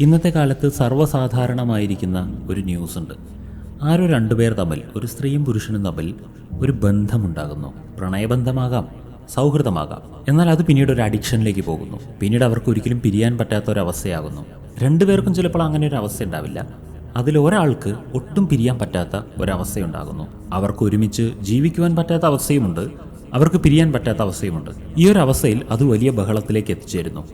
ഇന്നത്തെ കാലത്ത് സർവസാധാരണമായിരിക്കുന്ന ഒരു ന്യൂസ് ഉണ്ട് ആരോ രണ്ടുപേർ തമ്മിൽ ഒരു സ്ത്രീയും പുരുഷനും തമ്മിൽ ഒരു ബന്ധമുണ്ടാകുന്നു. പ്രണയബന്ധമാകാം സൗഹൃദമാകാം. എന്നാൽ അത് പിന്നീട് ഒരു അഡിക്ഷനിലേക്ക് പോകുന്നു. പിന്നീട് അവർക്ക് ഒരിക്കലും പിരിയാൻ പറ്റാത്ത ഒരവസ്ഥയാകുന്നു രണ്ടുപേർക്കും ചിലപ്പോൾ അങ്ങനെ ഒരു അവസ്ഥ ഉണ്ടാവില്ല. അതിൽ ഒരാൾക്ക് ഒട്ടും പിരിയാൻ പറ്റാത്ത ഒരവസ്ഥയുണ്ടാകുന്നു. അവർക്ക് ഒരുമിച്ച് ജീവിക്കുവാൻ പറ്റാത്ത അവസ്ഥയുമുണ്ട്. അവർക്ക് പിരിയാൻ പറ്റാത്ത അവസ്ഥയുമുണ്ട്. ഈ ഒരു അവസ്ഥയിൽ അത് വലിയ ബഹളത്തിലേക്ക് എത്തിച്ചേരുന്നു.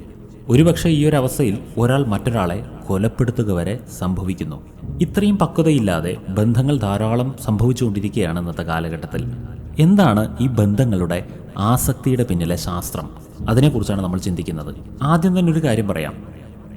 ഒരുപക്ഷെ ഈ ഒരു അവസ്ഥയിൽ ഒരാൾ മറ്റൊരാളെ കൊലപ്പെടുത്തുക വരെ സംഭവിക്കുന്നു. ഇത്രയും പക്വതയില്ലാതെ ബന്ധങ്ങൾ ധാരാളം സംഭവിച്ചുകൊണ്ടിരിക്കുകയാണ് ഇന്നത്തെ കാലഘട്ടത്തിൽ. എന്താണ് ഈ ബന്ധങ്ങളുടെ ആസക്തിയുടെ പിന്നിലെ ശാസ്ത്രം? അതിനെക്കുറിച്ചാണ് നമ്മൾ ചിന്തിക്കുന്നത്. ആദ്യം തന്നെ ഒരു കാര്യം പറയാം.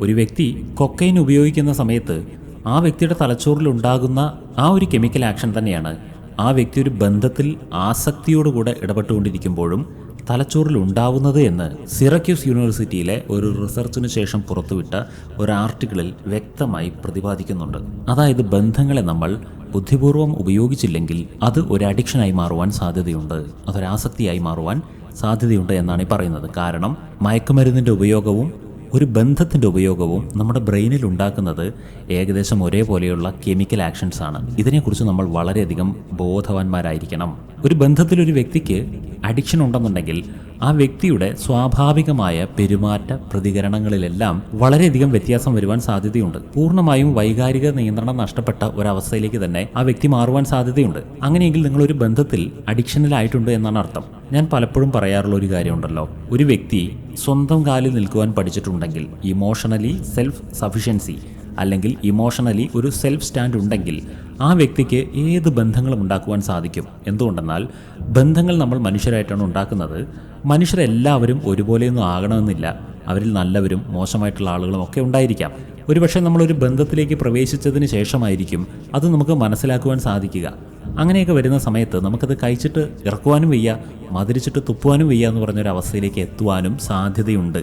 ഒരു വ്യക്തി കൊക്കൈൻ ഉപയോഗിക്കുന്ന സമയത്ത് ആ വ്യക്തിയുടെ തലച്ചോറിൽ ഉണ്ടാകുന്ന ആ ഒരു കെമിക്കൽ ആക്ഷൻ തന്നെയാണ് ആ വ്യക്തി ഒരു ബന്ധത്തിൽ ആസക്തിയോടുകൂടെ ഇടപെട്ടുകൊണ്ടിരിക്കുമ്പോഴും തലച്ചോറിൽ ഉണ്ടാവുന്നത് എന്ന് സിറക്യൂസ് യൂണിവേഴ്സിറ്റിയിലെ ഒരു റിസർച്ചിനു ശേഷം പുറത്തുവിട്ട ഒരു ആർട്ടിക്കിളിൽ വ്യക്തമായി പ്രതിപാദിക്കുന്നുണ്ട്. അതായത് ബന്ധങ്ങളെ നമ്മൾ ബുദ്ധിപൂർവം ഉപയോഗിച്ചില്ലെങ്കിൽ അത് ഒരു അഡിക്ഷനായി മാറുവാൻ സാധ്യതയുണ്ട്. അതൊരാസക്തിയായി മാറുവാൻ സാധ്യതയുണ്ട് എന്നാണ് ഈ പറയുന്നത്. കാരണം മയക്കുമരുന്നിന്റെ ഉപയോഗവും ഒരു ബന്ധത്തിന്റെ ഉപയോഗവും നമ്മുടെ ബ്രെയിനിൽ ഉണ്ടാക്കുന്നത് ഏകദേശം ഒരേപോലെയുള്ള കെമിക്കൽ ആക്ഷൻസ് ആണ്. ഇതിനെക്കുറിച്ച് നമ്മൾ വളരെയധികം ബോധവാന്മാരായിരിക്കണം. ഒരു ബന്ധത്തിൽ ഒരു വ്യക്തിക്ക് അഡിക്ഷൻ ഉണ്ടെന്നുണ്ടെങ്കിൽ ആ വ്യക്തിയുടെ സ്വാഭാവികമായ പെരുമാറ്റ പ്രതികരണങ്ങളിലെല്ലാം വളരെയധികം വ്യത്യാസം വരുവാൻ സാധ്യതയുണ്ട്. പൂർണമായും വൈകാരിക നിയന്ത്രണം നഷ്ടപ്പെട്ട ഒരവസ്ഥയിലേക്ക് തന്നെ ആ വ്യക്തി മാറുവാൻ സാധ്യതയുണ്ട്. അങ്ങനെയെങ്കിൽ നിങ്ങൾ ഒരു ബന്ധത്തിൽ അഡിക്ഷനിലായിട്ടുണ്ട് എന്നാണ് അർത്ഥം. ഞാൻ പലപ്പോഴും പറയാറുള്ള ഒരു കാര്യമുണ്ടല്ലോ. ഒരു വ്യക്തി സ്വന്തം കാലിൽ നിൽക്കുവാൻ പഠിച്ചിട്ടുണ്ടെങ്കിൽ ഇമോഷണലി സെൽഫ് സഫിഷ്യൻസി അല്ലെങ്കിൽ ഇമോഷണലി ഒരു സെൽഫ് സ്റ്റാൻഡ് ഉണ്ടെങ്കിൽ ആ വ്യക്തിക്ക് ഏത് ബന്ധങ്ങളും ഉണ്ടാക്കുവാൻ സാധിക്കും. എന്തുകൊണ്ടെന്നാൽ ബന്ധങ്ങൾ നമ്മൾ മനുഷ്യരായിട്ടാണ് ഉണ്ടാക്കുന്നത്. മനുഷ്യരെല്ലാവരും ഒരുപോലെയൊന്നും ആകണമെന്നില്ല. അവരിൽ നല്ലവരും മോശമായിട്ടുള്ള ആളുകളും ഒക്കെ ഉണ്ടായിരിക്കാം. ഒരുപക്ഷെ നമ്മളൊരു ബന്ധത്തിലേക്ക് പ്രവേശിച്ചതിന് ശേഷമായിരിക്കും അത് നമുക്ക് മനസ്സിലാക്കുവാൻ സാധിക്കുക. അങ്ങനെയൊക്കെ വരുന്ന സമയത്ത് നമുക്കത് കഴിച്ചിട്ട് ഇറക്കുവാനും വയ്യ മതിരിച്ചിട്ട് തുപ്പുവാനും വയ്യ എന്ന് പറഞ്ഞൊരു അവസ്ഥയിലേക്ക് എത്തുവാനും സാധ്യതയുണ്ട്.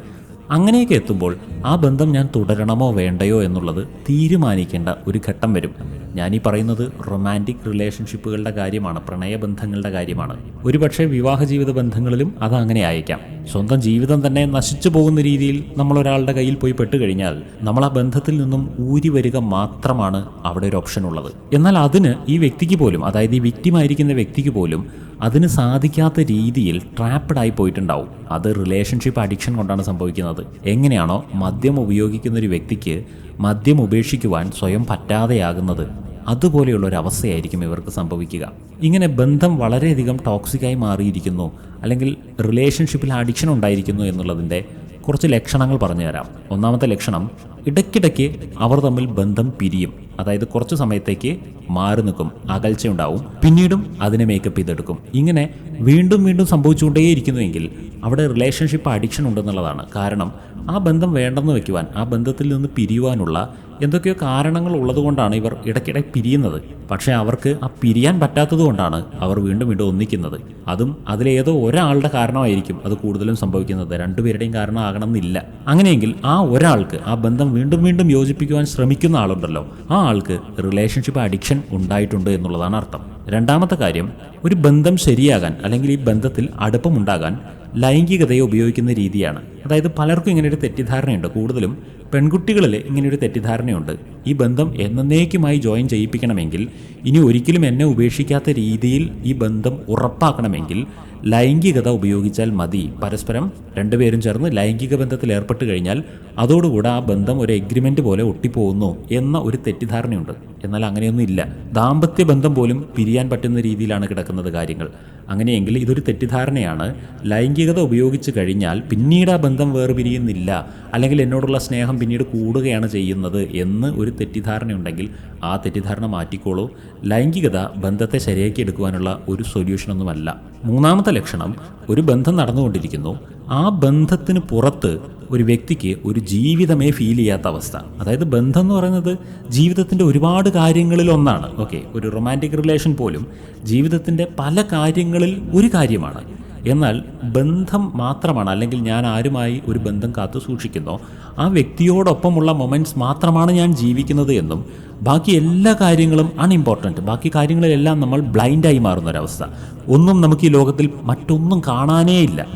അങ്ങനെയൊക്കെ എത്തുമ്പോൾ ആ ബന്ധം ഞാൻ തുടരണമോ വേണ്ടയോ എന്നുള്ളത് തീരുമാനിക്കേണ്ട ഒരു ഘട്ടം വരും. ഈ പറയുന്നത് റൊമാന്റിക് റിലേഷൻഷിപ്പുകളുടെ കാര്യമാണ് പ്രണയബന്ധങ്ങളുടെ കാര്യമാണ്. ഒരുപക്ഷെ വിവാഹ ജീവിത ബന്ധങ്ങളിലും അത് അങ്ങനെ ആയേക്കാം. സ്വന്തം ജീവിതം തന്നെ നശിച്ചു പോകുന്ന രീതിയിൽ നമ്മൾ ഒരാളുടെ കയ്യിൽ പോയി പെട്ടുകഴിഞ്ഞാൽ നമ്മൾ ആ ബന്ധത്തിൽ നിന്നും ഊരി വരിക മാത്രമാണ് അവിടെ ഒരു ഓപ്ഷൻ ഉള്ളത്. എന്നാൽ അതിന് ഈ വ്യക്തിക്ക് പോലും അതായത് ഈ വിക്റ്റിമായിരിക്കുന്ന വ്യക്തിക്ക് പോലും അതിന് സാധിക്കാത്ത രീതിയിൽ ട്രാപ്പഡ് ആയി പോയിട്ടുണ്ടാവും. അത് റിലേഷൻഷിപ്പ് അഡിക്ഷൻ കൊണ്ടാണ് സംഭവിക്കുന്നത്. എങ്ങനെയാണോ മദ്യം ഉപയോഗിക്കുന്ന ഒരു വ്യക്തിക്ക് മദ്യം ഉപേക്ഷിക്കുവാൻ സ്വയം പറ്റാതെയാകുന്നത് അതുപോലെയുള്ള ഒരു അവസ്ഥയായിരിക്കും ഇവർക്ക് സംഭവിക്കുക. ഇങ്ങനെ ബന്ധം വളരെയധികം ടോക്സിക്കായി മാറിയിരിക്കുന്നു അല്ലെങ്കിൽ റിലേഷൻഷിപ്പിൽ അഡിക്ഷൻ ഉണ്ടായിരിക്കുന്നു എന്നുള്ളതിന്റെ കുറച്ച് ലക്ഷണങ്ങൾ പറഞ്ഞു തരാം. ഒന്നാമത്തെ ലക്ഷണം ഇടയ്ക്കിടയ്ക്ക് അവർ തമ്മിൽ ബന്ധം പിരിയും. അതായത് കുറച്ച് സമയത്തേക്ക് മാറി നിൽക്കും. അകൽച്ചയുണ്ടാവും പിന്നീടും അതിനെ മേക്കപ്പ് ചെയ്തെടുക്കും. ഇങ്ങനെ വീണ്ടും വീണ്ടും സംഭവിച്ചുകൊണ്ടേയിരിക്കുന്നുവെങ്കിൽ അവിടെ റിലേഷൻഷിപ്പ് അഡിക്ഷൻ ഉണ്ടെന്നുള്ളതാണ്. കാരണം ആ ബന്ധം വേണ്ടെന്ന് വെക്കുവാൻ ആ ബന്ധത്തിൽ നിന്ന് പിരിയുവാനുള്ള എന്തൊക്കെയോ കാരണങ്ങൾ ഉള്ളതുകൊണ്ടാണ് ഇവർ ഇടയ്ക്കിടെ പിരിയുന്നത്. പക്ഷേ അവർക്ക് ആ പിരിയാൻ പറ്റാത്തതുകൊണ്ടാണ് അവർ വീണ്ടും വീണ്ടും ഒന്നിക്കുന്നത്. അതും അതിലേതോ ഒരാളുടെ കാരണമായിരിക്കും അത് കൂടുതലും സംഭവിക്കുന്നത്. രണ്ടുപേരുടെയും കാരണമാകണമെന്നില്ല. അങ്ങനെയെങ്കിൽ ആ ഒരാൾക്ക് ആ ബന്ധം വീണ്ടും വീണ്ടും യോജിപ്പിക്കുവാൻ ശ്രമിക്കുന്ന ആളുണ്ടല്ലോ. ആ ആൾക്ക് റിലേഷൻഷിപ്പ് അഡിക്ഷൻ ഉണ്ടായിട്ടുണ്ട് എന്നുള്ളതാണ് അർത്ഥം. രണ്ടാമത്തെ കാര്യം ഒരു ബന്ധം ശരിയാകാൻ അല്ലെങ്കിൽ ഈ ബന്ധത്തിൽ അടുപ്പമുണ്ടാകാൻ ലൈംഗികതയെ ഉപയോഗിക്കുന്ന രീതിയാണ്. അതായത് പലർക്കും ഇങ്ങനെ ഒരു തെറ്റിദ്ധാരണയുണ്ട്. കൂടുതലും പെൺകുട്ടികളിൽ ഇങ്ങനെയൊരു തെറ്റിദ്ധാരണയുണ്ട്. ഈ ബന്ധം എന്നേക്കുമായി ജോയിൻ ചെയ്യിപ്പിക്കണമെങ്കിൽ ഇനി ഒരിക്കലും എന്നെ ഉപേക്ഷിക്കാത്ത രീതിയിൽ ഈ ബന്ധം ഉറപ്പാക്കണമെങ്കിൽ ലൈംഗികത ഉപയോഗിച്ചാൽ മതി. പരസ്പരം രണ്ടുപേരും ചേർന്ന് ലൈംഗിക ബന്ധത്തിൽ ഏർപ്പെട്ട് കഴിഞ്ഞാൽ അതോടുകൂടെ ആ ബന്ധം ഒരു എഗ്രിമെന്റ് പോലെ ഒട്ടിപ്പോകുന്നു എന്ന ഒരു തെറ്റിദ്ധാരണയുണ്ട്. എന്നാൽ അങ്ങനെയൊന്നും ഇല്ല. ദാമ്പത്യ ബന്ധം പോലും പിരിയാൻ പറ്റുന്ന രീതിയിലാണ് കിടക്കുന്നത് കാര്യങ്ങൾ. അങ്ങനെയെങ്കിൽ ഇതൊരു തെറ്റിദ്ധാരണയാണ്. ലൈംഗികത ഉപയോഗിച്ച് കഴിഞ്ഞാൽ പിന്നീട് ആ ബന്ധം വേർപിരിയുന്നില്ല. അല്ലെങ്കിൽ എന്നോടുള്ള സ്നേഹം പിന്നീട് കൂടുകയാണ് ചെയ്യുന്നത് എന്ന് ഒരു തെറ്റിദ്ധാരണയുണ്ടെങ്കിൽ ആ തെറ്റിദ്ധാരണ മാറ്റിക്കോളൂ. ലൈംഗികത ബന്ധത്തെ ശരിയാക്കി എടുക്കുവാനുള്ള ഒരു സൊല്യൂഷനൊന്നുമല്ല മൂന്നാമത്തെ ലക്ഷണം ഒരു ബന്ധം നടന്നുകൊണ്ടിരിക്കുന്നു. ആ ബന്ധത്തിന് പുറത്ത് ഒരു വ്യക്തിക്ക് ഒരു ജീവിതമേ ഫീൽ ചെയ്യാത്ത അവസ്ഥ. അതായത് ബന്ധം എന്ന് പറയുന്നത് ജീവിതത്തിന്റെ ഒരുപാട് കാര്യങ്ങളിൽ ഒന്നാണ്. ഓക്കെ ഒരു റൊമാന്റിക് റിലേഷൻ പോലും ജീവിതത്തിന്റെ പല കാര്യങ്ങളിൽ ഒരു കാര്യമാണ്. എന്നാൽ ബന്ധം മാത്രമാണ് അല്ലെങ്കിൽ ഞാൻ ആരുമായി ഒരു ബന്ധം കാത്തു സൂക്ഷിക്കുന്നോ ആ വ്യക്തിയോടൊപ്പമുള്ള മൊമെന്റ്സ് മാത്രമാണ് ഞാൻ ജീവിക്കുന്നത് എന്നും ബാക്കി എല്ലാ കാര്യങ്ങളും അൺഇമ്പോർട്ടന്റ് ബാക്കി കാര്യങ്ങളിലെല്ലാം നമ്മൾ ബ്ലൈൻഡായി മാറുന്ന ഒരവസ്ഥ ഒന്നും നമുക്ക് ഈ ലോകത്തിൽ മറ്റൊന്നും കാണാനേ ഇല്ല.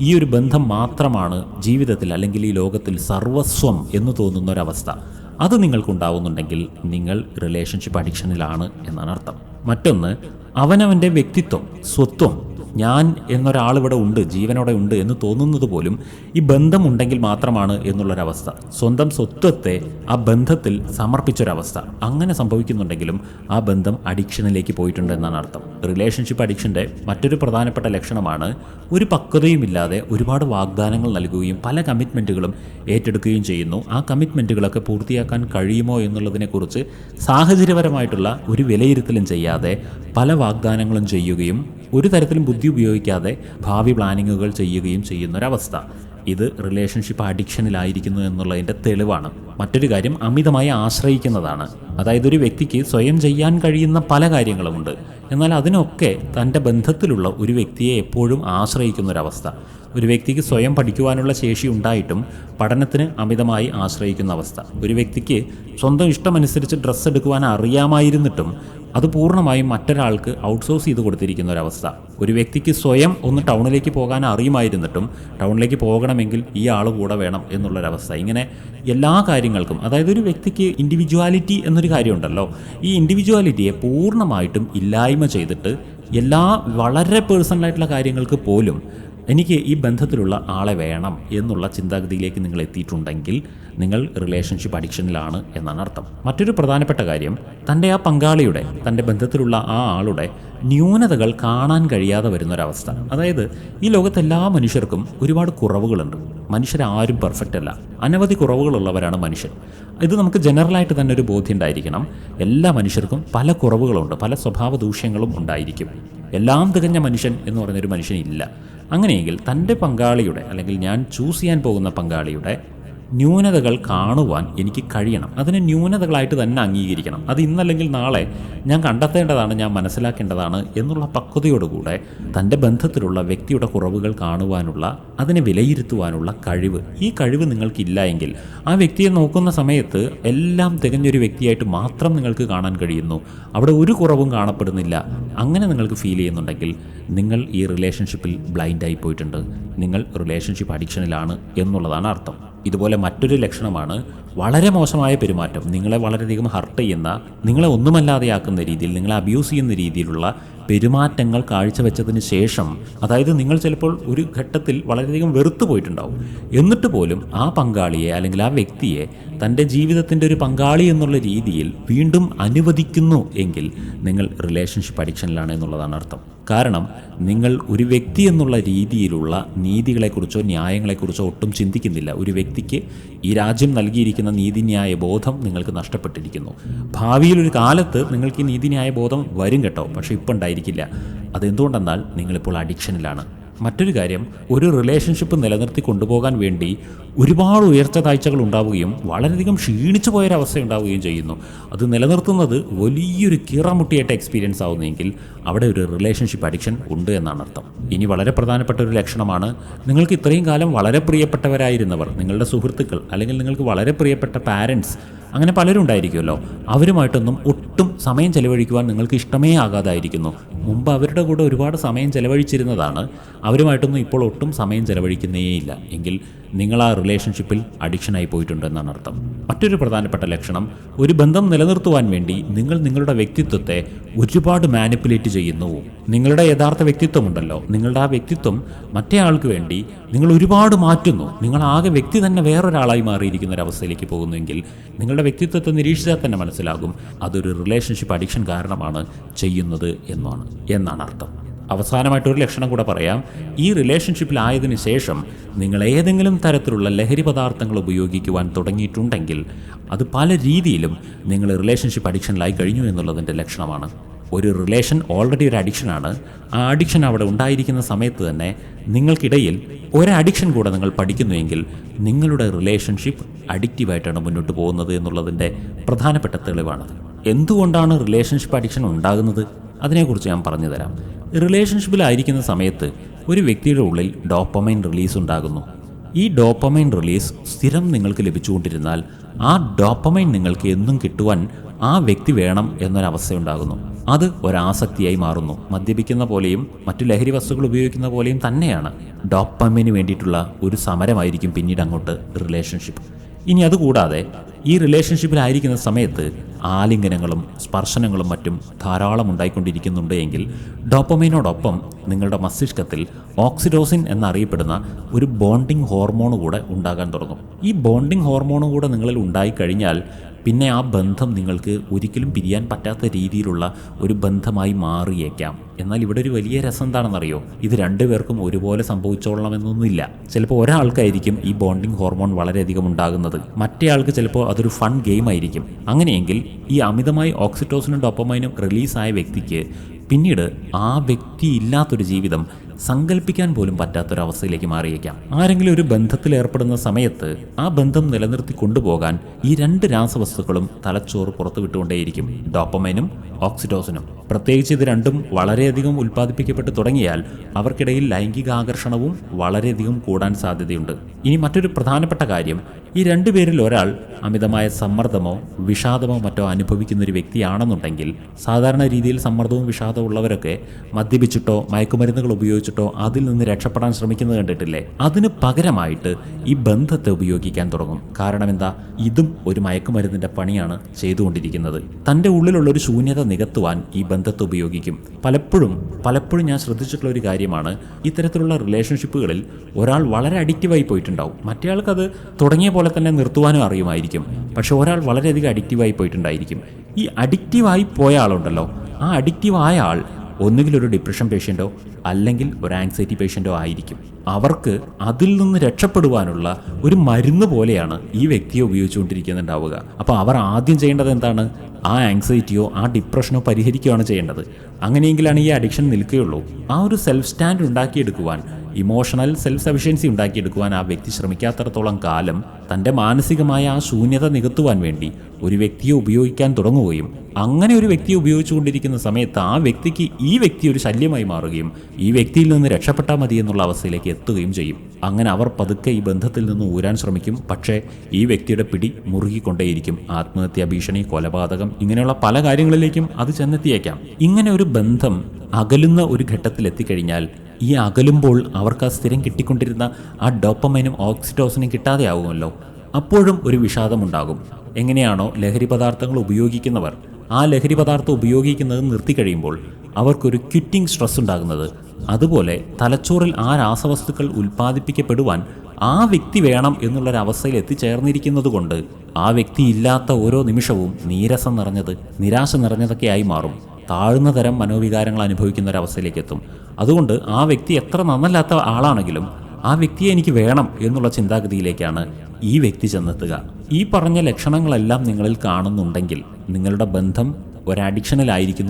ഈ ഒരു ബന്ധം മാത്രമാണ് ജീവിതത്തിൽ അല്ലെങ്കിൽ ഈ ലോകത്തിൽ സർവസ്വം എന്ന് തോന്നുന്ന ഒരവസ്ഥ അത് നിങ്ങൾക്കുണ്ടാവുന്നുണ്ടെങ്കിൽ നിങ്ങൾ റിലേഷൻഷിപ്പ് അഡിക്ഷനിലാണ് എന്നാണ് അർത്ഥം. മറ്റൊന്ന് അവനവന്റെ വ്യക്തിത്വം സ്വത്വം ഞാൻ എന്നൊരാൾ ഇവിടെ ഉണ്ട് ജീവനോടെ ഉണ്ട് എന്ന് തോന്നുന്നത് പോലും ഈ ബന്ധമുണ്ടെങ്കിൽ മാത്രമാണ് എന്നുള്ളൊരവസ്ഥ. സ്വന്തം സ്വത്വത്തെ ആ ബന്ധത്തിൽ സമർപ്പിച്ചൊരവസ്ഥ. അങ്ങനെ സംഭവിക്കുന്നുണ്ടെങ്കിലും ആ ബന്ധം അഡിക്ഷനിലേക്ക് പോയിട്ടുണ്ട് എന്നാണ് അർത്ഥം. റിലേഷൻഷിപ്പ് അഡിക്ഷന്റെ മറ്റൊരു പ്രധാനപ്പെട്ട ലക്ഷണമാണ് ഒരു പക്വതയുമില്ലാതെ ഒരുപാട് വാഗ്ദാനങ്ങൾ നൽകുകയും പല കമ്മിറ്റ്മെന്റുകളും ഏറ്റെടുക്കുകയും ചെയ്യുന്നു. ആ കമ്മിറ്റ്മെന്റുകളൊക്കെ പൂർത്തിയാക്കാൻ കഴിയുമോ എന്നുള്ളതിനെക്കുറിച്ച് സാഹചര്യപരമായിട്ടുള്ള ഒരു വിലയിരുത്തലും ചെയ്യാതെ പല വാഗ്ദാനങ്ങളും ചെയ്യുകയും ഒരു തരത്തിലും ഉപയോഗിക്കാതെ ഭാവി പ്ലാനിങ്ങുകൾ ചെയ്യുകയും ചെയ്യുന്നൊരവസ്ഥ. ഇത് റിലേഷൻഷിപ്പ് അഡിക്ഷനിലായിരിക്കുന്നു എന്നുള്ളതിന്റെ തെളിവാണ്. മറ്റൊരു കാര്യം അമിതമായി ആശ്രയിക്കുന്നതാണ്. അതായത് ഒരു വ്യക്തിക്ക് സ്വയം ചെയ്യാൻ കഴിയുന്ന പല കാര്യങ്ങളുമുണ്ട്. എന്നാൽ അതിനൊക്കെ തന്റെ ബന്ധത്തിലുള്ള ഒരു വ്യക്തിയെ എപ്പോഴും ആശ്രയിക്കുന്ന ഒരവസ്ഥ ഒരു വ്യക്തിക്ക് സ്വയം പഠിക്കുവാനുള്ള ശേഷി ഉണ്ടായിട്ടും പഠനത്തിന് അമിതമായി ആശ്രയിക്കുന്ന അവസ്ഥ ഒരു വ്യക്തിക്ക് സ്വന്തം ഇഷ്ടമനുസരിച്ച് ഡ്രസ്സ് എടുക്കുവാൻ അറിയാമായിരുന്നിട്ടും അത് പൂർണമായും മറ്റൊരാൾക്ക് ഔട്ട്സോഴ്സ് ചെയ്ത് കൊടുത്തിരിക്കുന്ന ഒരവസ്ഥ ഒരു വ്യക്തിക്ക് സ്വയം ഒന്ന് ടൗണിലേക്ക് പോകാൻ അറിയുമായിരുന്നിട്ടും ടൗണിലേക്ക് പോകണമെങ്കിൽ ഈ ആൾ കൂടെ വേണം എന്നുള്ളൊരവസ്ഥ ഇങ്ങനെ എല്ലാ കാര്യങ്ങൾക്കും അതായത് ഒരു വ്യക്തിക്ക് ഇൻഡിവിജ്വാലിറ്റി എന്നൊരു കാര്യമുണ്ടല്ലോ ഈ ഇൻഡിവിജ്വാലിറ്റിയെ പൂർണമായിട്ടും ഇല്ലായ്മ ചെയ്തിട്ട് എല്ലാ വളരെ പേഴ്സണലായിട്ടുള്ള കാര്യങ്ങൾക്ക് പോലും എനിക്ക് ഈ ബന്ധത്തിലുള്ള ആളെ വേണം എന്നുള്ള ചിന്താഗതിയിലേക്ക് നിങ്ങൾ എത്തിയിട്ടുണ്ടെങ്കിൽ നിങ്ങൾ റിലേഷൻഷിപ്പ് അഡിക്ഷനിലാണ് എന്നാണ് അർത്ഥം. മറ്റൊരു പ്രധാനപ്പെട്ട കാര്യം തന്റെ ആ പങ്കാളിയുടെ തന്റെ ബന്ധത്തിലുള്ള ആ ആളുടെ ന്യൂനതകൾ കാണാൻ കഴിയാതെ വരുന്നൊരവസ്ഥ. അതായത് ഈ ലോകത്ത് എല്ലാ മനുഷ്യർക്കും ഒരുപാട് കുറവുകളുണ്ട്. മനുഷ്യരാരും പെർഫെക്റ്റ് അല്ല. അനവധി കുറവുകളുള്ളവരാണ് മനുഷ്യർ. ഇത് നമുക്ക് ജനറലായിട്ട് തന്നെ ഒരു ബോധ്യം ഉണ്ടായിരിക്കണം. എല്ലാ മനുഷ്യർക്കും പല കുറവുകളുണ്ട് പല സ്വഭാവ ദൂഷ്യങ്ങളും ഉണ്ടായിരിക്കും. എല്ലാം തികഞ്ഞ മനുഷ്യൻ എന്ന് പറഞ്ഞൊരു മനുഷ്യനില്ല. അങ്ങനെയെങ്കിൽ തന്റെ പങ്കാളിയുടെ അല്ലെങ്കിൽ ഞാൻ ചൂസ് ചെയ്യാൻ പോകുന്ന പങ്കാളിയുടെ ന്യൂനതകൾ കാണുവാൻ എനിക്ക് കഴിയണം. അതിനെ ന്യൂനതകളായിട്ട് തന്നെ അംഗീകരിക്കണം. അത് ഇന്നല്ലെങ്കിൽ നാളെ ഞാൻ കണ്ടെത്തേണ്ടതാണ് ഞാൻ മനസ്സിലാക്കേണ്ടതാണ് എന്നുള്ള പക്വതയോടുകൂടെ തന്റെ ബന്ധത്തിലുള്ള വ്യക്തിയുടെ കുറവുകൾ കാണുവാനുള്ള അതിനെ വിലയിരുത്തുവാനുള്ള കഴിവ്. ഈ കഴിവ് നിങ്ങൾക്കില്ല എങ്കിൽ ആ വ്യക്തിയെ നോക്കുന്ന സമയത്ത് എല്ലാം തികഞ്ഞൊരു വ്യക്തിയായിട്ട് മാത്രം നിങ്ങൾക്ക് കാണാൻ കഴിയുന്നു. അവിടെ ഒരു കുറവും കാണപ്പെടുന്നില്ല. അങ്ങനെ നിങ്ങൾക്ക് ഫീൽ ചെയ്യുന്നുണ്ടെങ്കിൽ നിങ്ങൾ ഈ റിലേഷൻഷിപ്പിൽ ബ്ലൈൻഡായി പോയിട്ടുണ്ട്. നിങ്ങൾ റിലേഷൻഷിപ്പ് അഡിക്ഷനിലാണ് എന്നുള്ളതാണ് അർത്ഥം. ഇതുപോലെ മറ്റൊരു ലക്ഷണമാണ് വളരെ മോശമായ പെരുമാറ്റം. നിങ്ങളെ വളരെയധികം ഹർട്ട് ചെയ്യുന്ന നിങ്ങളെ ഒന്നുമല്ലാതെയാക്കുന്ന രീതിയിൽ നിങ്ങളെ അബ്യൂസ് ചെയ്യുന്ന രീതിയിലുള്ള പെരുമാറ്റങ്ങൾ കാഴ്ചവെച്ചതിന് ശേഷം അതായത് നിങ്ങൾ ചിലപ്പോൾ ഒരു ഘട്ടത്തിൽ വളരെയധികം വെറുത്തു പോയിട്ടുണ്ടാവും. എന്നിട്ട് പോലും ആ പങ്കാളിയെ അല്ലെങ്കിൽ ആ വ്യക്തിയെ തന്റെ ജീവിതത്തിന്റെ ഒരു പങ്കാളി എന്നുള്ള രീതിയിൽ വീണ്ടും അനുവദിക്കുന്നു എങ്കിൽ നിങ്ങൾ റിലേഷൻഷിപ്പ് അഡിക്ഷനിലാണ് എന്നുള്ളതാണ് അർത്ഥം. കാരണം നിങ്ങൾ ഒരു വ്യക്തി എന്നുള്ള രീതിയിലുള്ള നീതികളെക്കുറിച്ചോ ന്യായങ്ങളെക്കുറിച്ചോ ഒട്ടും ചിന്തിക്കുന്നില്ല. ഒരു വ്യക്തിക്ക് ഈ രാജ്യം നൽകിയിരിക്കുന്ന നീതിന്യായ ബോധം നിങ്ങൾക്ക് നഷ്ടപ്പെട്ടിരിക്കുന്നു. ഭാവിയിൽ ഒരു കാലത്ത് നിങ്ങൾക്ക് ഈ നീതിന്യായ ബോധം വരും കേട്ടോ. പക്ഷേ ഇപ്പം ഉണ്ടായിരിക്കില്ല. അതെന്തുകൊണ്ടെന്നാൽ നിങ്ങളിപ്പോൾ അഡിക്ഷനിലാണ്. മറ്റൊരു കാര്യം ഒരു റിലേഷൻഷിപ്പ് നിലനിർത്തി കൊണ്ടുപോകാൻ വേണ്ടി ഒരുപാട് ഉയർച്ച താഴ്ചകൾ ഉണ്ടാവുകയും വളരെയധികം ക്ഷീണിച്ചു പോയൊരവസ്ഥ ഉണ്ടാവുകയും ചെയ്യുന്നു. അത് നിലനിർത്തുന്നത് വലിയൊരു കീറമുട്ടിയായിട്ട് എക്സ്പീരിയൻസ് ആവുന്നെങ്കിൽ അവിടെ ഒരു റിലേഷൻഷിപ്പ് അഡിക്ഷൻ ഉണ്ട് എന്നാണ് അർത്ഥം. ഇനി വളരെ പ്രധാനപ്പെട്ട ഒരു ലക്ഷണമാണ് നിങ്ങൾക്ക് ഇത്രയും കാലം വളരെ പ്രിയപ്പെട്ടവരായിരുന്നവർ നിങ്ങളുടെ സുഹൃത്തുക്കൾ അല്ലെങ്കിൽ നിങ്ങൾക്ക് വളരെ പ്രിയപ്പെട്ട പാരൻസ് അങ്ങനെ പലരും ഉണ്ടായിരിക്കുമല്ലോ. അവരുമായിട്ടൊന്നും ഒട്ടും സമയം ചെലവഴിക്കുവാൻ നിങ്ങൾക്ക് ഇഷ്ടമേ ആകാതായിരിക്കുന്നു. മുമ്പ് അവരുടെ കൂടെ ഒരുപാട് സമയം ചെലവഴിച്ചിരുന്നതാണ്. അവരുമായിട്ടൊന്നും ഇപ്പോൾ ഒട്ടും സമയം ചെലവഴിക്കുന്നേയില്ല എങ്കിൽ നിങ്ങൾ ആ റിലേഷൻഷിപ്പിൽ അഡിക്ഷനായി പോയിട്ടുണ്ടെന്നാണ് അർത്ഥം. മറ്റൊരു പ്രധാനപ്പെട്ട ലക്ഷണം ഒരു ബന്ധം നിലനിർത്തുവാൻ വേണ്ടി നിങ്ങൾ നിങ്ങളുടെ വ്യക്തിത്വത്തെ ഒരുപാട് മാനിപ്പുലേറ്റ് ചെയ്യുന്നു. നിങ്ങളുടെ യഥാർത്ഥ വ്യക്തിത്വമുണ്ടല്ലോ. നിങ്ങളുടെ ആ വ്യക്തിത്വം മറ്റേ ആൾക്ക് വേണ്ടി നിങ്ങൾ ഒരുപാട് മാറ്റുന്നു. നിങ്ങൾ ആകെ വ്യക്തി തന്നെ വേറൊരാളായി മാറിയിരിക്കുന്ന ഒരു അവസ്ഥയിലേക്ക് പോകുന്നുവെങ്കിൽ നിങ്ങളുടെ വ്യക്തിത്വത്തെ നിരീക്ഷിച്ചാൽ തന്നെ മനസ്സിലാകും. അതൊരു റിലേഷൻഷിപ്പ് അഡിക്ഷൻ കാരണമാണ് ചെയ്യുന്നത് എന്നാണ്. എന്നാണ് അർത്ഥം. അവസാനമായിട്ട് ഒരു ലക്ഷണം കൂടെ പറയാം. ഈ റിലേഷൻഷിപ്പിലായതിനു ശേഷം നിങ്ങൾ ഏതെങ്കിലും തരത്തിലുള്ള ലഹരി പദാർത്ഥങ്ങൾ ഉപയോഗിക്കുവാൻ തുടങ്ങിയിട്ടുണ്ടെങ്കിൽ അത് പല രീതിയിലും നിങ്ങൾ റിലേഷൻഷിപ്പ് അഡിക്ഷനിലായി കഴിഞ്ഞു എന്നുള്ളതിന്റെ ലക്ഷണമാണ്. ഒരു റിലേഷൻ ഓൾറെഡി ഒരു അഡിക്ഷനാണ് ആ അഡിക്ഷൻ അവിടെ ഉണ്ടായിരിക്കുന്ന സമയത്ത് തന്നെ നിങ്ങൾക്കിടയിൽ ഒരു അഡിക്ഷൻ കൂടെ നിങ്ങൾ പഠിക്കുന്നുവെങ്കിൽ നിങ്ങളുടെ റിലേഷൻഷിപ്പ് അഡിക്റ്റീവായിട്ടാണ് മുന്നോട്ട് പോകുന്നത് എന്നുള്ളതിന്റെ പ്രധാനപ്പെട്ട തെളിവാണത്. എന്തുകൊണ്ടാണ് റിലേഷൻഷിപ്പ് അഡിക്ഷൻ ഉണ്ടാകുന്നത്? അതിനെക്കുറിച്ച് ഞാൻ പറഞ്ഞു തരാം. റിലേഷൻഷിപ്പിലായിരിക്കുന്ന സമയത്ത് ഒരു വ്യക്തിയുടെ ഉള്ളിൽ ഡോപ്പമൈൻ റിലീസ് ഉണ്ടാകുന്നു. ഈ ഡോപ്പമൈൻ റിലീസ് സ്ഥിരം നിങ്ങൾക്ക് ലഭിച്ചുകൊണ്ടിരുന്നാൽ ആ ഡോപ്പമൈൻ നിങ്ങൾക്ക് എന്നും കിട്ടുവാൻ ആ വ്യക്തി വേണം എന്നൊരവസ്ഥയുണ്ടാകുന്നു. അത് ഒരാസക്തിയായി മാറുന്നു. മദ്യപിക്കുന്ന പോലെയും മറ്റു ലഹരി വസ്തുക്കൾ ഉപയോഗിക്കുന്ന പോലെയും തന്നെയാണ്. ഡോപ്പമിന് വേണ്ടിയിട്ടുള്ള ഒരു സമരമായിരിക്കും പിന്നീട് അങ്ങോട്ട് റിലേഷൻഷിപ്പ്. ഇനി അതുകൂടാതെ ഈ റിലേഷൻഷിപ്പിലായിരിക്കുന്ന സമയത്ത് ആലിംഗനങ്ങളും സ്പർശനങ്ങളും മറ്റും ധാരാളം ഉണ്ടായിക്കൊണ്ടിരിക്കുന്നുണ്ട് എങ്കിൽ ഡോപ്പമൈനോടൊപ്പം നിങ്ങളുടെ മസ്തിഷ്കത്തിൽ ഓക്സിഡോസിൻ എന്നറിയപ്പെടുന്ന ഒരു ബോണ്ടിങ് ഹോർമോൺ കൂടെ ഉണ്ടാകാൻ തുടങ്ങും. ഈ ബോണ്ടിങ് ഹോർമോണും കൂടെ നിങ്ങളിൽ ഉണ്ടായിക്കഴിഞ്ഞാൽ പിന്നെ ആ ബന്ധം നിങ്ങൾക്ക് ഒരിക്കലും പിരിയാൻ പറ്റാത്ത രീതിയിലുള്ള ഒരു ബന്ധമായി മാറിയേക്കാം. എന്നാൽ ഇവിടെ ഒരു വലിയ രസം എന്താണെന്നറിയോ? ഇത് രണ്ടുപേർക്കും ഒരുപോലെ സംഭവിച്ചോളണമെന്നൊന്നുമില്ല. ചിലപ്പോൾ ഒരാൾക്കായിരിക്കും ഈ ബോണ്ടിങ് ഹോർമോൺ വളരെയധികം ഉണ്ടാകുന്നത്. മറ്റേ ആൾക്ക് ചിലപ്പോൾ അതൊരു ഫൺ ഗെയിം ആയിരിക്കും. അങ്ങനെയെങ്കിൽ ഈ അമിതമായി ഓക്സിറ്റോസിനും ഡോപ്പമൈനും റിലീസായ വ്യക്തിക്ക് പിന്നീട് ആ വ്യക്തി ഇല്ലാത്തൊരു ജീവിതം സങ്കല്പിക്കാൻ പോലും പറ്റാത്തൊരവസ്ഥയിലേക്ക് മാറിയേക്കാം. ആരെങ്കിലും ഒരു ബന്ധത്തിൽ ഏർപ്പെടുന്ന സമയത്ത് ആ ബന്ധം നിലനിർത്തി കൊണ്ടുപോകാൻ ഈ രണ്ട് രാസവസ്തുക്കളും തലച്ചോറ് പുറത്തുവിട്ടുകൊണ്ടേയിരിക്കും. ഡോപ്പമൈനും ഓക്സിഡോസിനും. പ്രത്യേകിച്ച് ഇത് രണ്ടും വളരെയധികം ഉൽപ്പാദിപ്പിക്കപ്പെട്ട് തുടങ്ങിയാൽ അവർക്കിടയിൽ ലൈംഗിക ആകർഷണവും വളരെയധികം കൂടാൻ സാധ്യതയുണ്ട്. ഇനി മറ്റൊരു പ്രധാനപ്പെട്ട കാര്യം ഈ രണ്ടുപേരിൽ ഒരാൾ അമിതമായ സമ്മർദ്ദമോ വിഷാദമോ മറ്റോ അനുഭവിക്കുന്ന ഒരു വ്യക്തിയാണെന്നുണ്ടെങ്കിൽ സാധാരണ രീതിയിൽ സമ്മർദ്ദവും വിഷാദവും ഉള്ളവരൊക്കെ മദ്യപിച്ചിട്ടോ മയക്കുമരുന്നുകൾ ഉപയോഗിച്ചിട്ടോ അതിൽ നിന്ന് രക്ഷപ്പെടാൻ ശ്രമിക്കുന്നത് കണ്ടിട്ടില്ലേ? അതിന് പകരമായിട്ട് ഈ ബന്ധത്തെ ഉപയോഗിക്കാൻ തുടങ്ങും. കാരണം എന്താ? ഇതും ഒരു മയക്കുമരുന്നിന്റെ പണിയാണ് ചെയ്തുകൊണ്ടിരിക്കുന്നത്. തന്റെ ഉള്ളിലുള്ള ഒരു ശൂന്യത നികത്തുവാൻ ഈ ബന്ധത്തെ ഉപയോഗിക്കും. പലപ്പോഴും പലപ്പോഴും ഞാൻ ശ്രദ്ധിച്ചിട്ടുള്ള ഒരു കാര്യമാണ് ഇത്തരത്തിലുള്ള റിലേഷൻഷിപ്പുകളിൽ ഒരാൾ വളരെ അഡിക്റ്റീവായി പോയിട്ടുണ്ടാവും. മറ്റേയാൾക്കത് തുടങ്ങിയ പോലെ തന്നെ നിർത്തുവാനും അറിയുമായിരിക്കും. പക്ഷെ ഒരാൾ വളരെയധികം അഡിക്റ്റീവായി പോയിട്ടുണ്ടായിരിക്കും. ഈ അഡിക്റ്റീവായി പോയ ആളുണ്ടല്ലോ. ആ അഡിക്റ്റീവായ ആൾ ഒന്നുകിൽ ഒരു ഡിപ്രഷൻ പേഷ്യന്റോ അല്ലെങ്കിൽ ഒരു ആങ്സൈറ്റി പേഷ്യന്റോ ആയിരിക്കും. അവർക്ക് അതിൽ നിന്ന് രക്ഷപ്പെടുവാനുള്ള ഒരു മരുന്ന് പോലെയാണ് ഈ വ്യക്തിയെ ഉപയോഗിച്ചുകൊണ്ടിരിക്കുന്നുണ്ടാവുക അപ്പോൾ അവർ ആദ്യം ചെയ്യേണ്ടത് എന്താണ്? ആ ആങ്സൈറ്റിയോ ആ ഡിപ്രഷനോ പരിഹരിക്കുകയാണ് ചെയ്യേണ്ടത്. അങ്ങനെയെങ്കിലാണ് ഈ അഡിക്ഷൻ നിൽക്കുകയുള്ളൂ. ആ ഒരു സെൽഫ് സ്റ്റാൻഡ് ഉണ്ടാക്കിയെടുക്കുവാൻ ഇമോഷണൽ സെൽഫ് സഫിഷ്യൻസി ഉണ്ടാക്കിയെടുക്കുവാൻ ആ വ്യക്തി ശ്രമിക്കാത്തടത്തോളം കാലം തന്റെ മാനസികമായ ആ ശൂന്യത നികത്തുവാൻ വേണ്ടി ഒരു വ്യക്തിയെ ഉപയോഗിക്കാൻ തുടങ്ങുകയും അങ്ങനെ ഒരു വ്യക്തിയെ ഉപയോഗിച്ചുകൊണ്ടിരിക്കുന്ന സമയത്ത് ആ വ്യക്തിക്ക് ഈ വ്യക്തി ഒരു ശല്യമായി മാറുകയും ഈ വ്യക്തിയിൽ നിന്ന് രക്ഷപ്പെട്ടാൽ മതി എന്നുള്ള അവസ്ഥയിലേക്ക് എത്തുകയും ചെയ്യും. അങ്ങനെ അവർ പതുക്കെ ഈ ബന്ധത്തിൽ നിന്ന് ഊരാൻ ശ്രമിക്കും. പക്ഷേ ഈ വ്യക്തിയുടെ പിടി മുറുകിക്കൊണ്ടേയിരിക്കും. ആത്മഹത്യ ഭീഷണി കൊലപാതകം ഇങ്ങനെയുള്ള പല കാര്യങ്ങളിലേക്കും അത് ചെന്നെത്തിയേക്കാം. ഇങ്ങനെ ഒരു ബന്ധം അകലുന്ന ഒരു ഘട്ടത്തിൽ എത്തിക്കഴിഞ്ഞാൽ ഈ അകലുമ്പോൾ അവർക്ക് ആ സ്ഥിരം കിട്ടിക്കൊണ്ടിരുന്ന ആ ഡോപ്പമൈനും ഓക്സിറ്റോസിനും കിട്ടാതെ ആവുമല്ലോ അപ്പോഴും ഒരു വിഷാദമുണ്ടാകും. എങ്ങനെയാണോ ലഹരി പദാർത്ഥങ്ങൾ ഉപയോഗിക്കുന്നവർ ആ ലഹരി പദാർത്ഥം ഉപയോഗിക്കുന്നത് നിർത്തിക്കഴിയുമ്പോൾ അവർക്കൊരു ക്വിറ്റിംഗ് സ്ട്രെസ് ഉണ്ടാകുന്നത്. അതുപോലെ തലച്ചോറിൽ ആ രാസവസ്തുക്കൾ ഉൽപ്പാദിപ്പിക്കപ്പെടുവാൻ ആ വ്യക്തി വേണം എന്നുള്ളൊരവസ്ഥയിൽ എത്തിച്ചേർന്നിരിക്കുന്നത് കൊണ്ട് ആ വ്യക്തി ഇല്ലാത്ത ഓരോ നിമിഷവും നീരസം നിറഞ്ഞത് നിരാശ നിറഞ്ഞതൊക്കെയായി മാറും. താഴ്ന്ന തരം മനോവികാരങ്ങൾ അനുഭവിക്കുന്ന ഒരവസ്ഥയിലേക്ക് എത്തും അതുകൊണ്ട് ആ വ്യക്തി എത്ര നന്നല്ലാത്ത ആളാണെങ്കിലും ആ വ്യക്തിയെ എനിക്ക് വേണം എന്നുള്ള ചിന്താഗതിയിലേക്കാണ് ഈ വ്യക്തി ചെന്നെത്തുക. ഈ പറഞ്ഞ ലക്ഷണങ്ങളെല്ലാം നിങ്ങളിൽ കാണുന്നുണ്ടെങ്കിൽ നിങ്ങളുടെ ബന്ധം ഒരു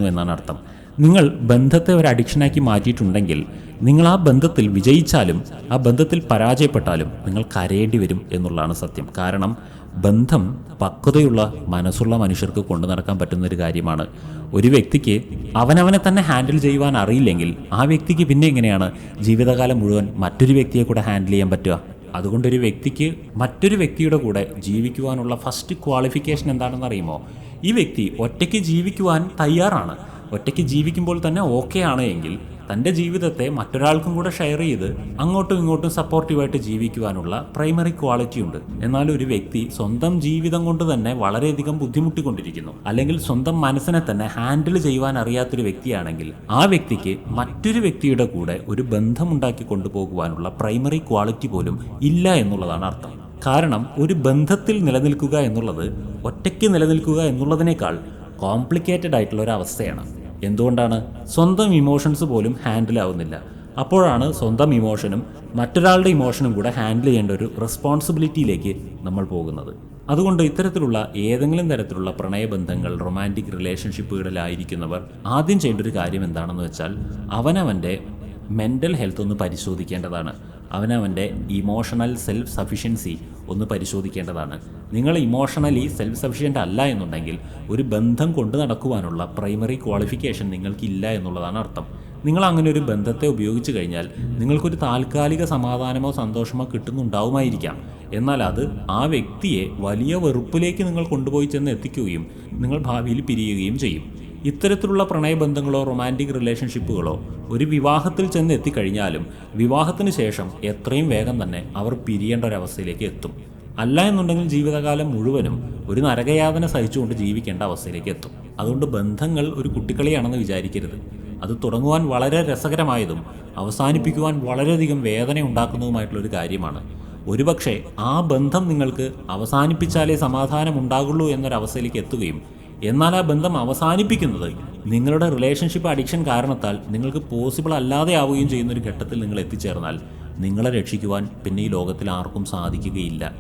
എന്നാണ് അർത്ഥം. നിങ്ങൾ ബന്ധത്തെ ഒരു അഡിക്ഷനാക്കി മാറ്റിയിട്ടുണ്ടെങ്കിൽ നിങ്ങൾ ആ ബന്ധത്തിൽ വിജയിച്ചാലും ആ ബന്ധത്തിൽ പരാജയപ്പെട്ടാലും നിങ്ങൾ കരയേണ്ടി വരും എന്നുള്ളതാണ് സത്യം. കാരണം ബന്ധം പക്വതയുള്ള മനസ്സുള്ള മനുഷ്യർക്ക് കൊണ്ടു നടക്കാൻ പറ്റുന്ന ഒരു കാര്യമാണ്. ഒരു വ്യക്തിക്ക് അവനവനെ തന്നെ ഹാൻഡിൽ ചെയ്യുവാൻ അറിയില്ലെങ്കിൽ ആ വ്യക്തിക്ക് പിന്നെ എങ്ങനെയാണ് ജീവിതകാലം മുഴുവൻ മറ്റൊരു വ്യക്തിയെ കൂടെ ഹാൻഡിൽ ചെയ്യാൻ പറ്റുക? അതുകൊണ്ട് ഒരു വ്യക്തിക്ക് മറ്റൊരു വ്യക്തിയുടെ കൂടെ ജീവിക്കുവാനുള്ള ഫസ്റ്റ് ക്വാളിഫിക്കേഷൻ എന്താണെന്ന് അറിയുമോ? ഈ വ്യക്തി ഒറ്റയ്ക്ക് ജീവിക്കുവാൻ തയ്യാറാണ്. ഒറ്റയ്ക്ക് ജീവിക്കുമ്പോൾ തന്നെ ഓക്കെ ആണ് എങ്കിൽ തന്റെ ജീവിതത്തെ മറ്റൊരാൾക്കും കൂടെ ഷെയർ ചെയ്ത് അങ്ങോട്ടും ഇങ്ങോട്ടും സപ്പോർട്ടീവായിട്ട് ജീവിക്കുവാനുള്ള പ്രൈമറി ക്വാളിറ്റി ഉണ്ട്. എന്നാൽ ഒരു വ്യക്തി സ്വന്തം ജീവിതം കൊണ്ട് തന്നെ വളരെയധികം ബുദ്ധിമുട്ടിക്കൊണ്ടിരിക്കുന്നു. അല്ലെങ്കിൽ സ്വന്തം മനസ്സിനെ തന്നെ ഹാൻഡിൽ ചെയ്യുവാൻ അറിയാത്തൊരു വ്യക്തിയാണെങ്കിൽ ആ വ്യക്തിക്ക് മറ്റൊരു വ്യക്തിയുടെ കൂടെ ഒരു ബന്ധമുണ്ടാക്കി കൊണ്ടുപോകുവാനുള്ള പ്രൈമറി ക്വാളിറ്റി പോലും ഇല്ല എന്നുള്ളതാണ് അർത്ഥം. കാരണം ഒരു ബന്ധത്തിൽ നിലനിൽക്കുക എന്നുള്ളത് ഒറ്റയ്ക്ക് നിലനിൽക്കുക എന്നുള്ളതിനേക്കാൾ കോംപ്ലിക്കേറ്റഡ് ആയിട്ടുള്ള ഒരു അവസ്ഥയാണ്. എന്തുകൊണ്ടാണ് സ്വന്തം ഇമോഷൻസ് പോലും ഹാൻഡിൽ ആവുന്നില്ല? അപ്പോഴാണ് സ്വന്തം ഇമോഷനും മറ്റൊരാളുടെ ഇമോഷനും കൂടെ ഹാൻഡിൽ ചെയ്യേണ്ട ഒരു റെസ്പോൺസിബിലിറ്റിയിലേക്ക് നമ്മൾ പോകുന്നത്. അതുകൊണ്ട് ഇത്തരത്തിലുള്ള ഏതെങ്കിലും തരത്തിലുള്ള പ്രണയബന്ധങ്ങൾ റൊമാന്റിക് റിലേഷൻഷിപ്പുകളിലായിരിക്കുന്നവർ ആദ്യം ചെയ്യേണ്ട ഒരു കാര്യം എന്താണെന്ന് വെച്ചാൽ അവനവന്റെ മെന്റൽ ഹെൽത്ത് ഒന്ന് പരിശോധിക്കേണ്ടതാണ്. അവനവന്റെ ഇമോഷണൽ സെൽഫ് സഫിഷ്യൻസി ഒന്ന് പരിശോധിക്കേണ്ടതാണ്. നിങ്ങൾ ഇമോഷണലി സെൽഫ് സഫിഷ്യന്റ് അല്ല എന്നുണ്ടെങ്കിൽ ഒരു ബന്ധം കൊണ്ടു നടക്കുവാനുള്ള പ്രൈമറി ക്വാളിഫിക്കേഷൻ നിങ്ങൾക്കില്ല എന്നുള്ളതാണ് അർത്ഥം. നിങ്ങൾ അങ്ങനെ ഒരു ബന്ധത്തെ ഉപയോഗിച്ച് കഴിഞ്ഞാൽ നിങ്ങൾക്കൊരു താൽക്കാലിക സമാധാനമോ സന്തോഷമോ കിട്ടുന്നുണ്ടാവുമായിരിക്കാം. എന്നാൽ അത് ആ വ്യക്തിയെ വലിയ വെറുപ്പിലേക്ക് നിങ്ങൾ കൊണ്ടുപോയി ചെന്ന് എത്തിക്കുകയും നിങ്ങൾ ഭാവിയിൽ പിരിയുകയും ചെയ്യും. ഇത്തരത്തിലുള്ള പ്രണയബന്ധങ്ങളോ റൊമാന്റിക് റിലേഷൻഷിപ്പുകളോ ഒരു വിവാഹത്തിൽ ചെന്ന് എത്തിക്കഴിഞ്ഞാലും വിവാഹത്തിന് ശേഷം എത്രയും വേഗം തന്നെ അവർ പിരിയേണ്ട ഒരവസ്ഥയിലേക്ക് എത്തും. അല്ല എന്നുണ്ടെങ്കിൽ ജീവിതകാലം മുഴുവനും ഒരു നരകയാതന സഹിച്ചുകൊണ്ട് ജീവിക്കേണ്ട അവസ്ഥയിലേക്ക് എത്തും. അതുകൊണ്ട് ബന്ധങ്ങൾ ഒരു കുട്ടിക്കളിയാണെന്ന് വിചാരിക്കരുത്. അത് തുടങ്ങുവാൻ വളരെ രസകരമായതും അവസാനിപ്പിക്കുവാൻ വളരെയധികം വേദന ഉണ്ടാക്കുന്നതുമായിട്ടുള്ള ഒരു കാര്യമാണ്. ഒരുപക്ഷെ ആ ബന്ധം നിങ്ങൾക്ക് അവസാനിപ്പിച്ചാലേ സമാധാനം ഉണ്ടാകുള്ളൂ എന്നൊരവസ്ഥയിലേക്ക് എത്തുകയും എന്നാൽ ആ ബന്ധം അവസാനിപ്പിക്കുന്നത് നിങ്ങളുടെ റിലേഷൻഷിപ്പ് അഡിക്ഷൻ കാരണത്താൽ നിങ്ങൾക്ക് പോസിബിൾ അല്ലാതെ ആവുകയും ചെയ്യുന്ന ഒരു ഘട്ടത്തിൽ നിങ്ങൾ എത്തിച്ചേർന്നാൽ നിങ്ങളെ രക്ഷിക്കുവാൻ പിന്നെ ഈ ലോകത്തിൽ ആർക്കും സാധിക്കുകയില്ല.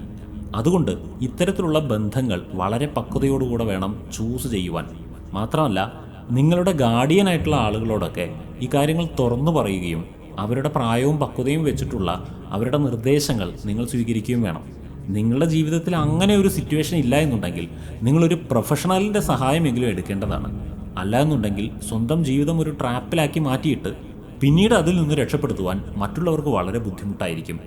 അതുകൊണ്ട് ഇത്തരത്തിലുള്ള ബന്ധങ്ങൾ വളരെ പക്വതയോടുകൂടെ വേണം ചൂസ് ചെയ്യുവാൻ. മാത്രമല്ല നിങ്ങളുടെ ഗാർഡിയൻ ആയിട്ടുള്ള ആളുകളോടൊക്കെ ഈ കാര്യങ്ങൾ തുറന്നു പറയുകയും അവരുടെ പ്രായവും പക്വതയും വെച്ചിട്ടുള്ള അവരുടെ നിർദ്ദേശങ്ങൾ നിങ്ങൾ സ്വീകരിക്കുകയും വേണം. നിങ്ങളുടെ ജീവിതത്തിൽ അങ്ങനെ ഒരു സിറ്റുവേഷൻ ഇല്ല എന്നുണ്ടെങ്കിൽ നിങ്ങളൊരു പ്രൊഫഷണലിന്റെ സഹായമെങ്കിലും എടുക്കേണ്ടതാണ്. അല്ല എന്നുണ്ടെങ്കിൽ സ്വന്തം ജീവിതം ഒരു ട്രാപ്പിലാക്കി മാറ്റിയിട്ട് പിന്നീട് അതിൽ നിന്ന് രക്ഷപ്പെടുത്തുവാൻ മറ്റുള്ളവർക്ക് വളരെ ബുദ്ധിമുട്ടായിരിക്കും.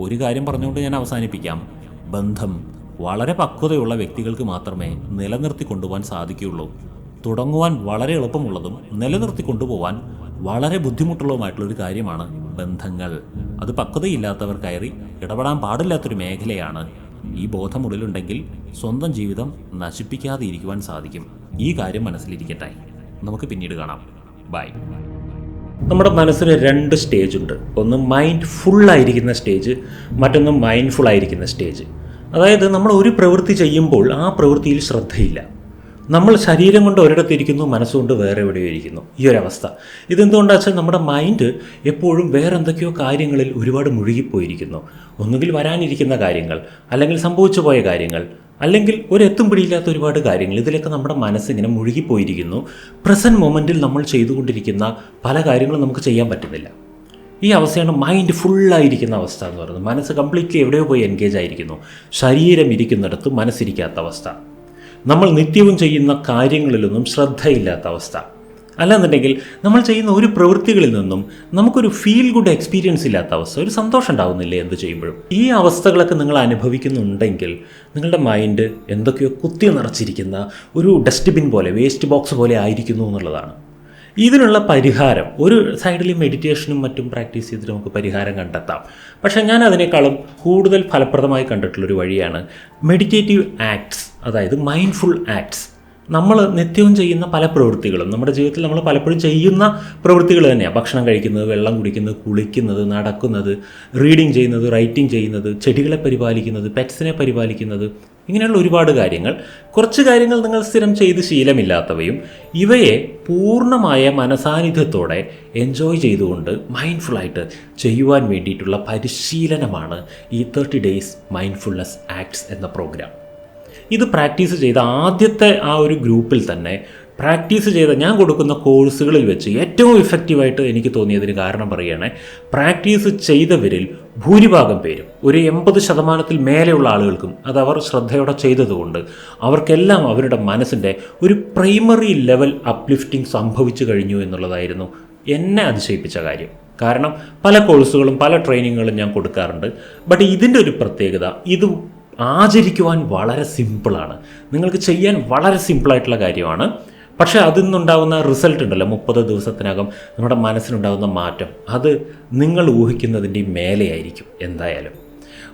ഒരു കാര്യം പറഞ്ഞുകൊണ്ട് ഞാൻ അവസാനിപ്പിക്കാം. ബന്ധം വളരെ പക്വതയുള്ള വ്യക്തികൾക്ക് മാത്രമേ നിലനിർത്തി കൊണ്ടുപോകാൻ സാധിക്കുകയുള്ളൂ. തുടങ്ങുവാൻ വളരെ എളുപ്പമുള്ളതും നിലനിർത്തി കൊണ്ടുപോകാൻ വളരെ ബുദ്ധിമുട്ടുള്ളതുമായിട്ടുള്ള ഒരു കാര്യമാണ് ബന്ധങ്ങൾ. അത് പക്വതയില്ലാത്തവർ കയറി ഇടപെടാൻ പാടില്ലാത്തൊരു മേഖലയാണ് ഈ ബോധം ഉള്ളിലുണ്ടെങ്കിൽ സ്വന്തം ജീവിതം നശിപ്പിക്കാതെ ഇരിക്കുവാൻ സാധിക്കും. ഈ കാര്യം മനസ്സിലിരിക്കട്ടെ. നമുക്ക് പിന്നീട് കാണാം. ബൈ. നമ്മുടെ മനസ്സിന് രണ്ട് സ്റ്റേജ് ഉണ്ട്. ഒന്ന് മൈൻഡ് ഫുള്ളായിരിക്കുന്ന സ്റ്റേജ് മറ്റൊന്ന് മൈൻഡ്ഫുൾ ആയിരിക്കുന്ന സ്റ്റേജ്. അതായത് നമ്മൾ ഒരു പ്രവൃത്തി ചെയ്യുമ്പോൾ ആ പ്രവൃത്തിയിൽ ശ്രദ്ധയില്ല. നമ്മൾ ശരീരം കൊണ്ട് ഒരിടത്ത് ഒരിടത്തിരിക്കുന്നു മനസ്സുകൊണ്ട് വേറെ എവിടെയോ ഇരിക്കുന്നു. ഈ ഒരു അവസ്ഥ. ഇതെന്തുകൊണ്ടാ വെച്ചാൽ നമ്മുടെ മൈൻഡ് എപ്പോഴും വേറെ എന്തൊക്കെയോ കാര്യങ്ങളിൽ ഒരുപാട് മുഴുകിപ്പോയിരിക്കുന്നു. ഒന്നുകിൽ വരാനിരിക്കുന്ന കാര്യങ്ങൾ അല്ലെങ്കിൽ സംഭവിച്ചു പോയ കാര്യങ്ങൾ അല്ലെങ്കിൽ ഒരു എത്തും പിടിയില്ലാത്ത ഒരുപാട് കാര്യങ്ങൾ. ഇതിലൊക്കെ നമ്മുടെ മനസ്സിങ്ങനെ മുഴുകിപ്പോയിരിക്കുന്നു. പ്രസന്റ് മൊമെന്റിൽ നമ്മൾ ചെയ്തുകൊണ്ടിരിക്കുന്ന പല കാര്യങ്ങളും നമുക്ക് ചെയ്യാൻ പറ്റുന്നില്ല. ഈ അവസ്ഥയാണ് മൈൻഡ് ഫുള്ളായിരിക്കുന്ന അവസ്ഥ എന്ന് പറയുന്നത്. മനസ്സ് കംപ്ലീറ്റ്ലി എവിടെയോ പോയി എൻഗേജ് ആയിരിക്കുന്നു. ശരീരം ഇരിക്കുന്നിടത്ത് മനസ്സിരിക്കാത്ത അവസ്ഥ. നമ്മൾ നിത്യവും ചെയ്യുന്ന കാര്യങ്ങളിലൊന്നും ശ്രദ്ധയില്ലാത്ത അവസ്ഥ. അല്ലാന്നുണ്ടെങ്കിൽ നമ്മൾ ചെയ്യുന്ന ഒരു പ്രവൃത്തികളിൽ നിന്നും നമുക്കൊരു ഫീൽ ഗുഡ് എക്സ്പീരിയൻസ് ഇല്ലാത്ത അവസ്ഥ ഒരു സന്തോഷം ഉണ്ടാവുന്നില്ലേ എന്ത് ചെയ്യുമ്പോഴും? ഈ അവസ്ഥകളൊക്കെ നിങ്ങൾ അനുഭവിക്കുന്നുണ്ടെങ്കിൽ നിങ്ങളുടെ മൈൻഡ് എന്തൊക്കെയോ കുത്തി നിറച്ചിരിക്കുന്ന ഒരു ഡസ്റ്റ്ബിൻ പോലെ വേസ്റ്റ് ബോക്സ് പോലെ ആയിരിക്കുന്നു എന്നുള്ളതാണ്. ഇതിനുള്ള പരിഹാരം ഒരു സൈഡിൽ മെഡിറ്റേഷനും മറ്റും പ്രാക്ടീസ് ചെയ്തിട്ട് നമുക്ക് പരിഹാരം കണ്ടെത്താം. പക്ഷേ ഞാൻ അതിനേക്കാളും കൂടുതൽ ഫലപ്രദമായി കണ്ടിട്ടുള്ളൊരു വഴിയാണ് മെഡിറ്റേറ്റീവ് ആക്ട്സ് അതായത് മൈൻഡ്ഫുൾ ആക്ട്സ് നമ്മൾ നിത്യവും ചെയ്യുന്ന പല പ്രവൃത്തികളും നമ്മുടെ ജീവിതത്തിൽ നമ്മൾ പലപ്പോഴും ചെയ്യുന്ന പ്രവൃത്തികൾ തന്നെയാണ് ഭക്ഷണം കഴിക്കുന്നത് വെള്ളം കുടിക്കുന്നത് കുളിക്കുന്നത് നടക്കുന്നത് റീഡിങ് ചെയ്യുന്നത് റൈറ്റിംഗ് ചെയ്യുന്നത് ചെടികളെ പരിപാലിക്കുന്നത് പെറ്റ്സിനെ പരിപാലിക്കുന്നത് ഇങ്ങനെയുള്ള ഒരുപാട് കാര്യങ്ങൾ. കുറച്ച് കാര്യങ്ങൾ നിങ്ങൾ സ്ഥിരം ചെയ്ത് ശീലമില്ലാത്തവയും ഇവയെ പൂർണമായ മനസാന്നിധ്യത്തോടെ എൻജോയ് ചെയ്തുകൊണ്ട് മൈൻഡ്ഫുള്ളായിട്ട് ചെയ്യുവാൻ വേണ്ടിയിട്ടുള്ള പരിശീലനമാണ് ഈ തേർട്ടി ഡേയ്സ് മൈൻഡ്ഫുൾനെസ് ആക്ട്സ് എന്ന പ്രോഗ്രാം ഇത് പ്രാക്ടീസ് ചെയ്ത ആദ്യത്തെ ആ ഒരു ഗ്രൂപ്പിൽ തന്നെ പ്രാക്ടീസ് ചെയ്ത ഞാൻ കൊടുക്കുന്ന കോഴ്സുകളിൽ വെച്ച് ഏറ്റവും ഇഫക്റ്റീവായിട്ട് എനിക്ക് തോന്നിയതിന് കാരണം പറയുകയാണെ പ്രാക്ടീസ് ചെയ്തവരിൽ ഭൂരിഭാഗം പേരും ഒരു എൺപത് ശതമാനത്തിൽ മേലെയുള്ള ആളുകൾക്കും അത് അവർ ശ്രദ്ധയോടെ ചെയ്തതുകൊണ്ട് അവർക്കെല്ലാം അവരുടെ മനസ്സിന്റെ ഒരു പ്രൈമറി ലെവൽ അപ്ലിഫ്റ്റിംഗ് സംഭവിച്ചു കഴിഞ്ഞു എന്നുള്ളതായിരുന്നു എന്നെ അതിശയിപ്പിച്ച കാര്യം. കാരണം പല കോഴ്സുകളും പല ട്രെയിനിങ്ങുകളും ഞാൻ കൊടുക്കാറുണ്ട്. ബട്ട് ഇതിന്റെ ഒരു പ്രത്യേകത ഇത് ആചരിക്കുവാൻ വളരെ സിമ്പിളാണ് നിങ്ങൾക്ക് ചെയ്യാൻ വളരെ സിമ്പിളായിട്ടുള്ള കാര്യമാണ്. പക്ഷേ അതിൽ നിന്നുണ്ടാകുന്ന റിസൾട്ട് ഉണ്ടല്ലോ മുപ്പത് ദിവസത്തിനകം നമ്മുടെ മനസ്സിനുണ്ടാകുന്ന മാറ്റം. അത് നിങ്ങൾ ഊഹിക്കുന്നതിന്റെ മേലെയായിരിക്കും എന്തായാലും.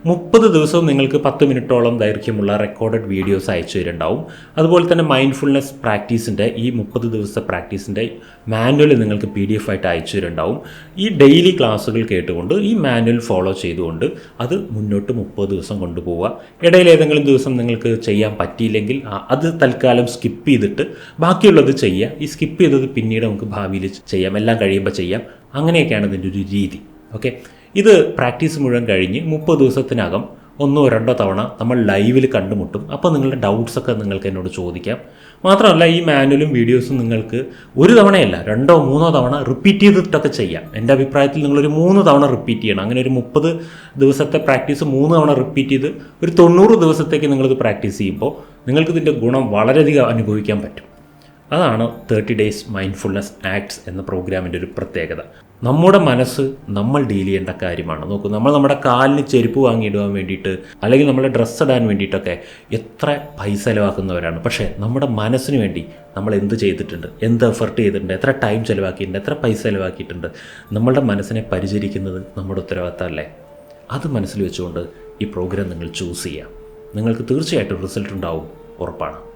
മുപ്പത് ദിവസവും നിങ്ങൾക്ക് പത്ത് മിനിറ്റോളം ദൈർഘ്യമുള്ള റെക്കോർഡഡ് വീഡിയോസ് അയച്ചു തരുന്നുണ്ടാവും. അതുപോലെ തന്നെ മൈൻഡ്ഫുൾനെസ് പ്രാക്ടീസിന്റെ ഈ മുപ്പത് ദിവസത്തെ പ്രാക്ടീസിന്റെ മാനുവൽ നിങ്ങൾക്ക് പി ഡി എഫ് ആയിട്ട് അയച്ചു തരുന്നുണ്ടാവും. ഈ ഡെയിലി ക്ലാസ്സുകൾ കേട്ടുകൊണ്ട് ഈ മാനുവൽ ഫോളോ ചെയ്തുകൊണ്ട് അത് മുന്നോട്ട് മുപ്പത് ദിവസം കൊണ്ടുപോവുക. ഇടയിൽ ഏതെങ്കിലും ദിവസം നിങ്ങൾക്ക് ചെയ്യാൻ പറ്റിയില്ലെങ്കിൽ അത് തൽക്കാലം സ്കിപ്പ് ചെയ്തിട്ട് ബാക്കിയുള്ളത് ചെയ്യുക. ഈ സ്കിപ്പ് ചെയ്തത് പിന്നീട് നമുക്ക് ഭാവിയിൽ ചെയ്യാം. എല്ലാം കഴിയുമ്പോൾ ചെയ്യാം. അങ്ങനെയൊക്കെയാണ് ഇതിന്റെ ഒരു രീതി. ഓക്കെ ഇത് പ്രാക്ടീസ് മുഴുവൻ കഴിഞ്ഞ് മുപ്പത് ദിവസത്തിനകം ഒന്നോ രണ്ടോ തവണ നമ്മൾ ലൈവിൽ കണ്ടുമുട്ടും. അപ്പോൾ നിങ്ങളുടെ ഡൗട്ട്സൊക്കെ നിങ്ങൾക്ക് എന്നോട് ചോദിക്കാം. മാത്രമല്ല ഈ മാനുവലും വീഡിയോസും നിങ്ങൾക്ക് ഒരു തവണയല്ല രണ്ടോ മൂന്നോ തവണ റിപ്പീറ്റ് ചെയ്തിട്ടൊക്കെ ചെയ്യാം. എന്റെ അഭിപ്രായത്തിൽ നിങ്ങളൊരു മൂന്ന് തവണ റിപ്പീറ്റ് ചെയ്യണം. അങ്ങനെ ഒരു മുപ്പത് ദിവസത്തെ പ്രാക്ടീസ് മൂന്ന് തവണ റിപ്പീറ്റ് ചെയ്ത് ഒരു തൊണ്ണൂറ് ദിവസത്തേക്ക് നിങ്ങളിത് പ്രാക്ടീസ് ചെയ്യുമ്പോൾ നിങ്ങൾക്ക് ഇതിന്റെ ഗുണം വളരെയധികം അനുഭവിക്കാൻ പറ്റും. അതാണ് തേർട്ടി ഡേയ്സ് മൈൻഡ്ഫുൾനെസ് ആക്ട്സ് എന്ന പ്രോഗ്രാമിന്റെ ഒരു പ്രത്യേകത. നമ്മുടെ മനസ്സ് നമ്മൾ ഡീൽ ചെയ്യേണ്ട കാര്യമാണ്. നോക്കൂ നമ്മൾ നമ്മുടെ കാലിന് ചെരുപ്പ് വാങ്ങിയിടുവാൻ വേണ്ടിയിട്ട് അല്ലെങ്കിൽ നമ്മുടെ ഡ്രസ്സ് ഇടാൻ വേണ്ടിയിട്ടൊക്കെ എത്ര പൈസ ചിലവാക്കുന്നവരാണ്. പക്ഷേ നമ്മുടെ മനസ്സിന് വേണ്ടി നമ്മൾ എന്ത് ചെയ്തിട്ടുണ്ട്? എന്ത് എഫർട്ട് ചെയ്തിട്ടുണ്ട്? എത്ര ടൈം ചിലവാക്കിയിട്ടുണ്ട്? എത്ര പൈസ ചിലവാക്കിയിട്ടുണ്ട്? നമ്മളുടെ മനസ്സിനെ പരിചരിക്കുന്നത് നമ്മുടെ ഉത്തരവാദിത്തമല്ലേ? അത് മനസ്സിൽ വെച്ചുകൊണ്ട് ഈ പ്രോഗ്രാം നിങ്ങൾ ചൂസ് ചെയ്യാം. നിങ്ങൾക്ക് തീർച്ചയായിട്ടും റിസൾട്ട് ഉണ്ടാവും ഉറപ്പാണ്.